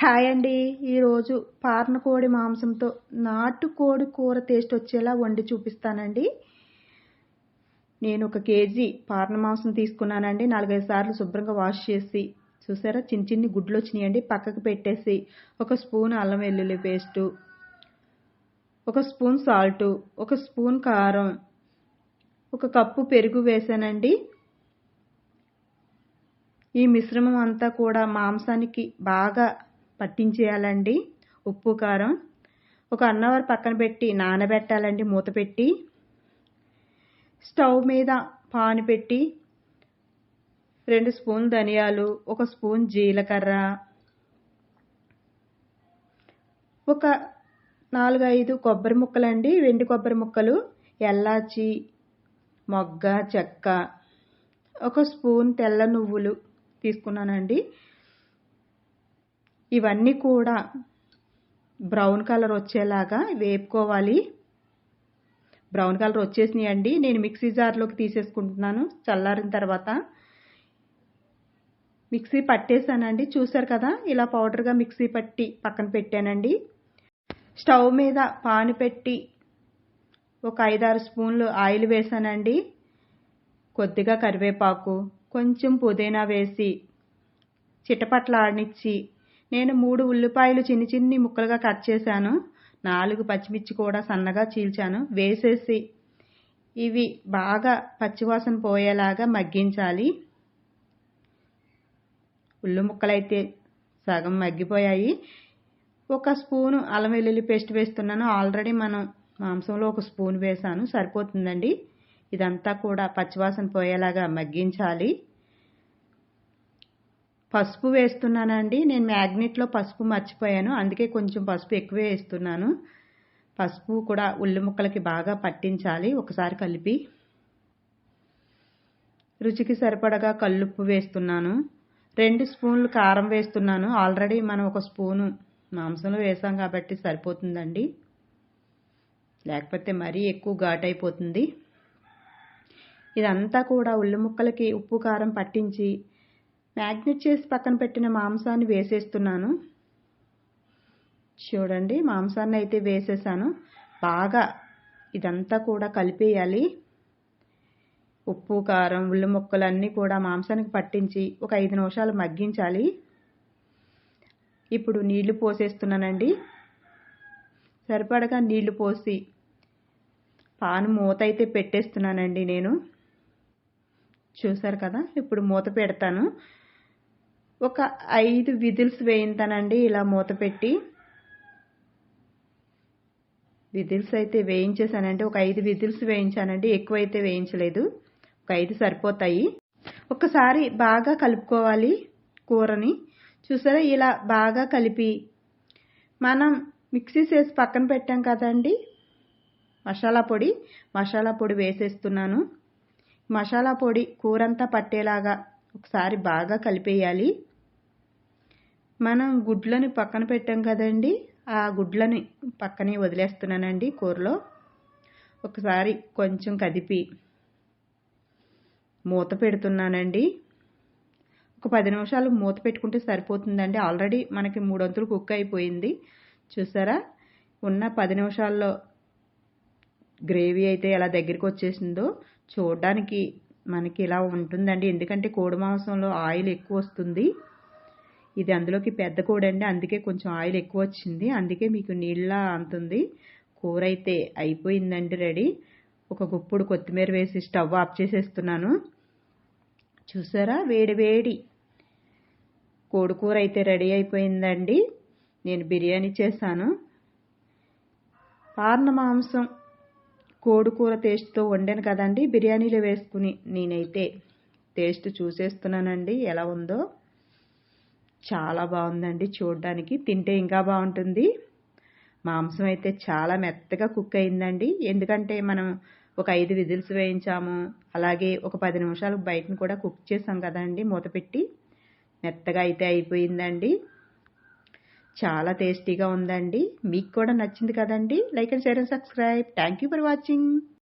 Hi అండి. ఈరోజు పార్నకోడి మాంసంతో నాటుకోడి కూర టేస్ట్ వచ్చేలా వండి చూపిస్తానండి. నేను ఒక కేజీ పార్న మాంసం తీసుకున్నానండి. నాలుగైదు సార్లు శుభ్రంగా వాష్ చేసి చూసారా? చిన్న చిన్ని గుడ్లు వచ్చినాయండి. పక్కకు పెట్టేసి ఒక స్పూన్ అల్లం వెల్లుల్లి పేస్టు ఒక స్పూన్ సాల్టు ఒక స్పూన్ కారం ఒక కప్పు పెరుగు వేసానండి. ఈ మిశ్రమం అంతా కూడా మాంసానికి బాగా పట్టించేయాలండి. ఉప్పు కారం. ఒక అన్ అవర్ పక్కన పెట్టి నానబెట్టాలండి మూత పెట్టి. స్టవ్ మీద పాను పెట్టి రెండు స్పూన్ ధనియాలు ఒక స్పూన్ జీలకర్ర ఒక నాలుగు ఐదు కొబ్బరి ముక్కలండి. వెండి కొబ్బరి ముక్కలు ఎల్లాచి మొగ్గ చెక్క ఒక స్పూన్ తెల్ల నువ్వులు తీసుకున్నానండి. ఇవన్నీ కూడా బ్రౌన్ కలర్ వచ్చేలాగా వేపుకోవాలి. బ్రౌన్ కలర్ వచ్చేసినాయండి. నేను మిక్సీ జార్లోకి తీసేసుకుంటున్నాను. చల్లారిన తర్వాత మిక్సీ పట్టేశానండి చూసారు కదా ఇలా పౌడర్గా మిక్సీ పట్టి పక్కన పెట్టానండి. స్టవ్ మీద పాను పెట్టి ఒక ఐదారు స్పూన్లు ఆయిల్ వేసానండి. కొద్దిగా కరివేపాకు కొంచెం పుదీనా వేసి చిటపట్ల ఆడినిచ్చి నేను మూడు ఉల్లిపాయలు చిన్ని చిన్ని ముక్కలుగా కట్ చేశాను. నాలుగు పచ్చిమిర్చి కూడా సన్నగా చీల్చాను. వేసేసి ఇవి బాగా పచ్చివాసన పోయేలాగా మగ్గించాలి. ఉల్లి ముక్కలైతే సగం మగ్గిపోయాయి. ఒక స్పూను అల్లం వెల్లుల్లి పేస్ట్ వేస్తున్నాను. ఆల్రెడీ మనం మాంసంలో ఒక స్పూన్ వేసాను సరిపోతుందండి. ఇదంతా కూడా పచ్చివాసన పోయేలాగా మగ్గించాలి. పసుపు వేస్తున్నానండి. నేను మ్యాగ్నెట్లో పసుపు మర్చిపోయాను. అందుకే కొంచెం పసుపు ఎక్కువే వేస్తున్నాను. పసుపు కూడా ఉల్లి ముక్కలకి బాగా పట్టించాలి. ఒకసారి కలిపి రుచికి సరిపడగా కల్లుప్పు వేస్తున్నాను. రెండు స్పూన్లు కారం వేస్తున్నాను. ఆల్రెడీ మనం ఒక స్పూను మాంసంలో వేసాం కాబట్టి సరిపోతుందండి. లేకపోతే మరీ ఎక్కువ ఘాట్ అయిపోతుంది ఇదంతా కూడా ఉల్లి ముక్కలకి ఉప్పు కారం పట్టించి మ్యాగ్నెట్ చేసి పక్కన పెట్టిన మాంసాన్ని వేసేస్తున్నాను. చూడండి మాంసాన్ని అయితే వేసేసాను. బాగా ఇదంతా కూడా కలిపేయాలి. ఉప్పు కారం ఉల్లి ముక్కలన్నీ కూడా మాంసానికి పట్టించి ఒక ఐదు నిమిషాలు మగ్గించాలి. ఇప్పుడు నీళ్ళు పోసేస్తున్నానండి. సరిపడగా నీళ్ళు పోసి పాను మూత అయితే పెట్టేస్తున్నానండి నేను. చూసారు కదా? ఇప్పుడు మూత పెడతాను. ఒక ఐదు విదిల్స్ వేయింతానండి ఇలా మూత పెట్టి. విజిల్స్ అయితే వేయించేసానండి ఒక ఐదు విజిల్స్ వేయించానండి ఎక్కువ అయితే వేయించలేదు. ఒక ఐదు సరిపోతాయి. ఒకసారి బాగా కలుపుకోవాలి కూరని. చూసారా ఇలా బాగా కలిపి. మనం మిక్సీ చేసి పక్కన పెట్టాం కదండి మసాలా పొడి. మసాలా పొడి వేసేస్తున్నాను. మసాలా పొడి కూరంతా పట్టేలాగా ఒకసారి బాగా కలిపేయాలి. మనం గుడ్లను పక్కన పెట్టాం కదండి ఆ గుడ్లని పక్కనే వదిలేస్తున్నానండి కూరలో. ఒకసారి కొంచెం కదిపి. మూత పెడుతున్నానండి. ఒక పది నిమిషాలు మూత పెట్టుకుంటే సరిపోతుందండి. ఆల్రెడీ మనకి మూడొంతులు కుక్ అయిపోయింది. చూసారా? ఉన్న పది నిమిషాల్లో గ్రేవీ అయితే ఎలా దగ్గరికి వచ్చేసిందో చూడడానికి మనకి ఇలా ఉంటుందండి. ఎందుకంటే కోడి మాంసంలో ఆయిల్ ఎక్కువ వస్తుంది. ఇది అందులోకి పెద్ద కూడండి. అండి అందుకే కొంచెం ఆయిల్ ఎక్కువ వచ్చింది. అందుకే మీకు నీళ్ళ అంతుంది. కూర అయితే అయిపోయిందండి రెడీ. ఒక గుప్పుడు కొత్తిమీర వేసి స్టవ్ ఆఫ్ చేసేస్తున్నాను. చూసారా? వేడి వేడి. కోడికూర అయితే రెడీ అయిపోయిందండి. నేను బిర్యానీ చేశాను. పార్న మాంసం. కోడికూర టేస్ట్తో వండాను కదండి బిర్యానీలో వేసుకుని. నేనైతే టేస్ట్ చూసేస్తున్నానండి. ఎలా ఉందో. చాలా బాగుందండి చూడడానికి. తింటే ఇంకా బాగుంటుంది. మాంసం అయితే చాలా మెత్తగా కుక్ అయిందండి. ఎందుకంటే మనం ఒక ఐదు విజిల్స్ వేయించాము. అలాగే ఒక పది నిమిషాలు బయటను కూడా కుక్ చేసాం కదండి మూత పెట్టి. మెత్తగా అయితే అయిపోయిందండి. చాలా టేస్టీగా ఉందండి. మీకు కూడా నచ్చింది కదండి. Like and share and subscribe. Thank for watching